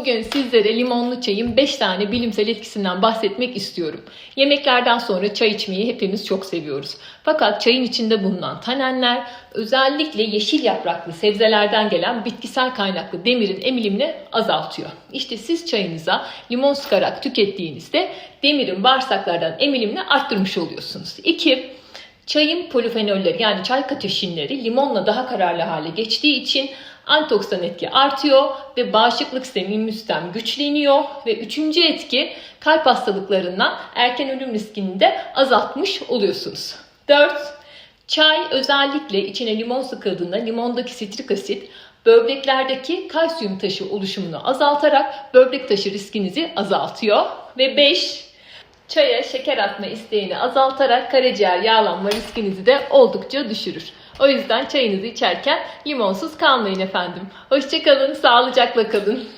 Bugün sizlere limonlu çayın 5 tane bilimsel etkisinden bahsetmek istiyorum. Yemeklerden sonra çay içmeyi hepimiz çok seviyoruz. Fakat çayın içinde bulunan tanenler özellikle yeşil yapraklı sebzelerden gelen bitkisel kaynaklı demirin emilimini azaltıyor. İşte siz çayınıza limon sıkarak tükettiğinizde demirin bağırsaklardan emilimini arttırmış oluyorsunuz. 2. Çayın polifenolleri yani çay kateşinleri limonla daha kararlı hale geçtiği için antioksidan etki artıyor ve bağışıklık sistemi, immün güçleniyor ve üçüncü etki kalp hastalıklarından erken ölüm riskini de azaltmış oluyorsunuz. 4. Çay özellikle içine limon sıkıldığında limondaki sitrik asit böbreklerdeki kalsiyum taşı oluşumunu azaltarak böbrek taşı riskinizi azaltıyor. Ve 5. Çaya şeker atma isteğini azaltarak karaciğer yağlanma riskinizi de oldukça düşürür. O yüzden çayınızı içerken limonsuz kalmayın efendim. Hoşçakalın, sağlıcakla kalın.